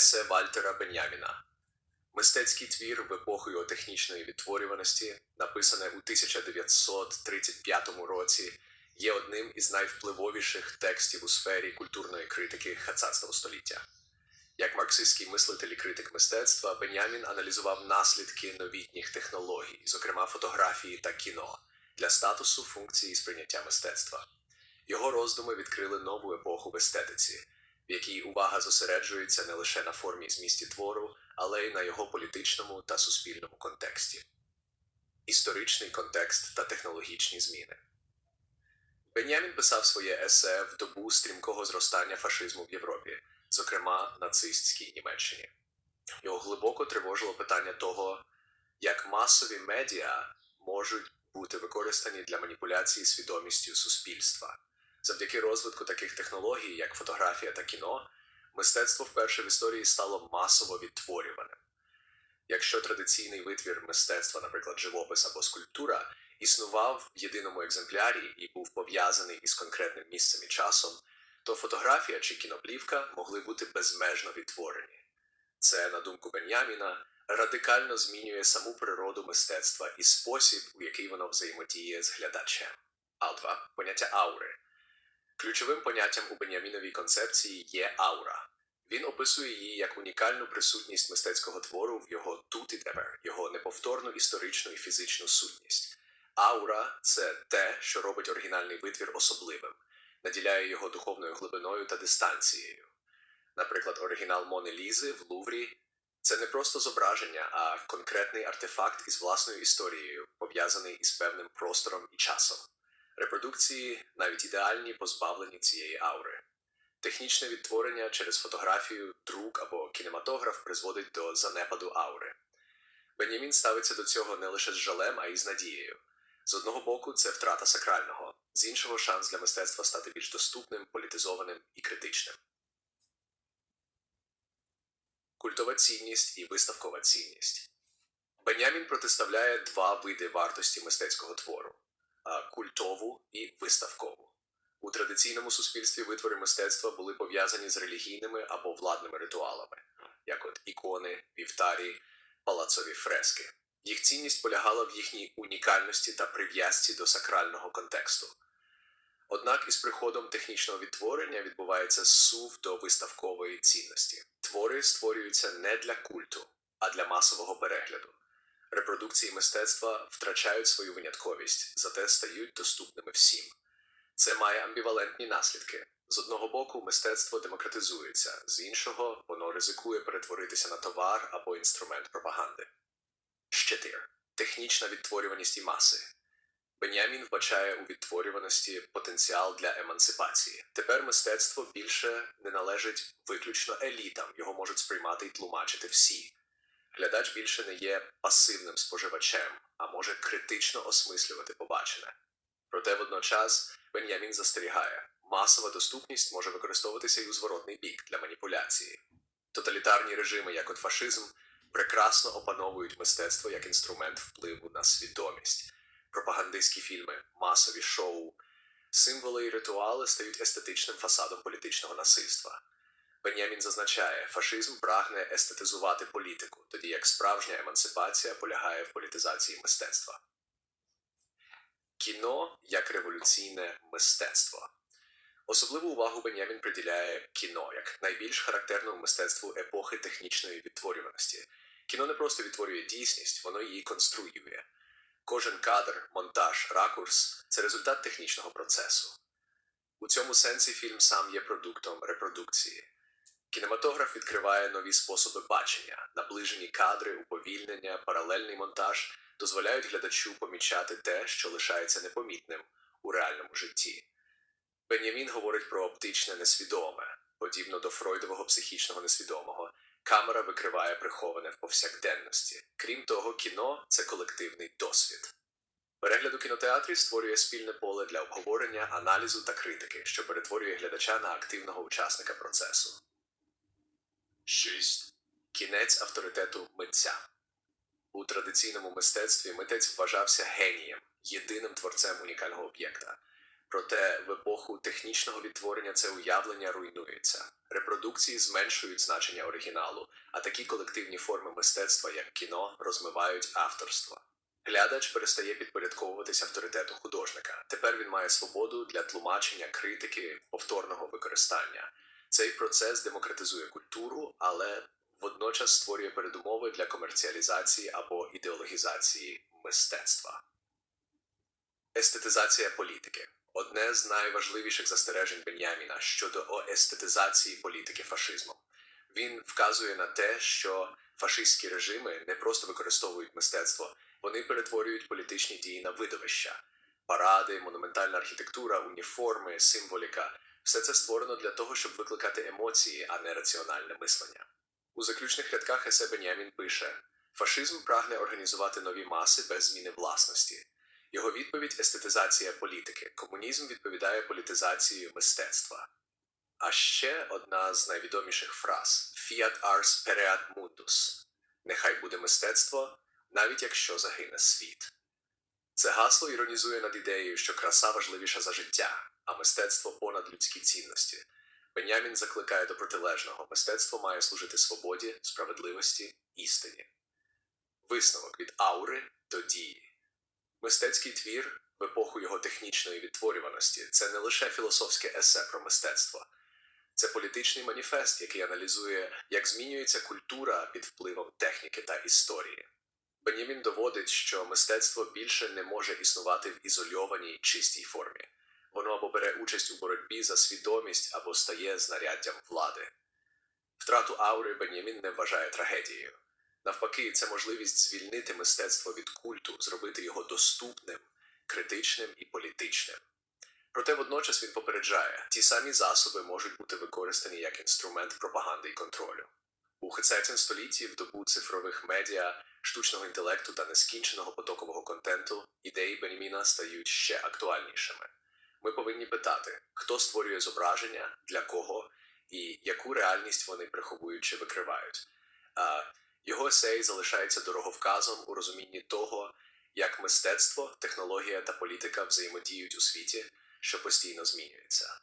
Есе Вальтера Беняміна. Мистецький твір в епоху його технічної відтворюваності, написане у 1935 році, є одним із найвпливовіших текстів у сфері культурної критики ХХ століття. Як марксистський мислитель і критик мистецтва, Бенямін аналізував наслідки новітніх технологій, зокрема фотографії та кіно, для статусу функції сприйняття мистецтва. Його роздуми відкрили нову епоху в естетиці, в якій увага зосереджується не лише на формі змісті твору, але й на його політичному та суспільному контексті. Історичний контекст та технологічні зміни. Бенямін писав своє есе в добу стрімкого зростання фашизму в Європі, зокрема нацистській Німеччині. Його глибоко тривожило питання того, як масові медіа можуть бути використані для маніпуляції свідомістю суспільства. Завдяки розвитку таких технологій, як фотографія та кіно, мистецтво вперше в історії стало масово відтворюваним. Якщо традиційний витвір мистецтва, наприклад, живопис або скульптура, існував в єдиному екземплярі і був пов'язаний із конкретним місцем і часом, то фотографія чи кіноплівка могли бути безмежно відтворені. Це, на думку Беняміна, радикально змінює саму природу мистецтва і спосіб, у який воно взаємодіє з глядачем. А2. Поняття аури. Ключовим поняттям у Беняміновій концепції є аура. Він описує її як унікальну присутність мистецького твору в його тут і тепер, його неповторну історичну і фізичну сутність. Аура це те, що робить оригінальний витвір особливим, наділяє його духовною глибиною та дистанцією. Наприклад, оригінал Мони Лізи в Луврі це не просто зображення, а конкретний артефакт із власною історією, пов'язаний із певним простором і часом. Репродукції, навіть ідеальні, позбавлені цієї аури. Технічне відтворення через фотографію, друк або кінематограф призводить до занепаду аури. Бенямін ставиться до цього не лише з жалем, а й з надією. З одного боку, це втрата сакрального, з іншого шанс для мистецтва стати більш доступним, політизованим і критичним. Культова цінність і виставкова цінність. Бенямін протиставляє два види вартості мистецького твору культову і виставкову. У традиційному суспільстві витвори мистецтва були пов'язані з релігійними або владними ритуалами, як от ікони, вівтарі, палацові фрески. Їх цінність полягала в їхній унікальності та прив'язці до сакрального контексту. Однак із приходом технічного відтворення відбувається сув до виставкової цінності. Твори створюються не для культу, а для масового перегляду. Репродукції мистецтва втрачають свою винятковість, зате стають доступними всім. Це має амбівалентні наслідки. З одного боку, мистецтво демократизується, з іншого, воно ризикує перетворитися на товар або інструмент пропаганди. Щетир технічна відтворюваність і маси. Бенямін вбачає у відтворюваності потенціал для емансипації. Тепер мистецтво більше не належить виключно елітам, його можуть сприймати і тлумачити всі. Глядач більше не є пасивним споживачем, а може критично осмислювати побачене. Проте водночас Бенямін застерігає, масова доступність може використовуватися і у зворотний бік для маніпуляції. Тоталітарні режими, як от фашизм, прекрасно опановують мистецтво як інструмент впливу на свідомість. Пропагандистські фільми, масові шоу, символи і ритуали стають естетичним фасадом політичного насильства. Бенямін зазначає, фашизм прагне естетизувати політику, тоді як справжня емансипація полягає в політизації мистецтва. Кіно як революційне мистецтво. Особливу увагу Бенямін приділяє кіно як найбільш характерному мистецтву епохи технічної відтворюваності. Кіно не просто відтворює дійсність, воно її конструює. Кожен кадр, монтаж, ракурс це результат технічного процесу. У цьому сенсі фільм сам є продуктом репродукції. Кінематограф відкриває нові способи бачення, наближені кадри, уповільнення, паралельний монтаж дозволяють глядачу помічати те, що лишається непомітним у реальному житті. Бенямін говорить про оптичне несвідоме, подібно до фройдового психічного несвідомого. Камера викриває приховане в повсякденності. Крім того, кіно це колективний досвід. Перегляд у кінотеатрі створює спільне поле для обговорення, аналізу та критики, що перетворює глядача на активного учасника процесу. 6. Кінець авторитету митця. У традиційному мистецтві митець вважався генієм, єдиним творцем унікального об'єкта. Проте в епоху технічного відтворення це уявлення руйнується. Репродукції зменшують значення оригіналу, а такі колективні форми мистецтва, як кіно, розмивають авторство. Глядач перестає підпорядковуватись авторитету художника. Тепер він має свободу для тлумачення, критики, повторного використання. Цей процес демократизує культуру, але водночас створює передумови для комерціалізації або ідеологізації мистецтва. Естетизація політики одне з найважливіших застережень Беняміна щодо оестетизації політики фашизмом. Він вказує на те, що фашистські режими не просто використовують мистецтво, вони перетворюють політичні дії на видовища. Паради, монументальна архітектура, уніформи, символіка все це створено для того, щоб викликати емоції, а не раціональне мислення. У заключних рядках есе Бенямін пише: фашизм прагне організувати нові маси без зміни власності. Його відповідь естетизація політики. Комунізм відповідає політизації мистецтва. А ще одна з найвідоміших фраз Fiat ars pereat mundus. Нехай буде мистецтво, навіть якщо загине світ. Це гасло іронізує над ідеєю, що краса важливіша за життя, а мистецтво понад людські цінності. Бенямін закликає до протилежного. Мистецтво має служити свободі, справедливості, істині. Висновок від аури до дії. Мистецький твір в епоху його технічної відтворюваності це не лише філософське есе про мистецтво, це політичний маніфест, який аналізує, як змінюється культура під впливом техніки та історії. Бенямін доводить, що мистецтво більше не може існувати в ізольованій чистій формі. Бере участь у боротьбі за свідомість, або стає знаряддям влади. Втрату аури Бенямін не вважає трагедією. Навпаки, це можливість звільнити мистецтво від культу, зробити його доступним, критичним і політичним. Проте водночас він попереджає, ті самі засоби можуть бути використані як інструмент пропаганди і контролю. У ХЦ столітті в добу цифрових медіа, штучного інтелекту та нескінченого потокового контенту ідеї Беніміна стають ще актуальнішими. Ми повинні питати, хто створює зображення, для кого і яку реальність вони приховують чи викривають. Його есей залишається дороговказом у розумінні того, як мистецтво, технологія та політика взаємодіють у світі, що постійно змінюється.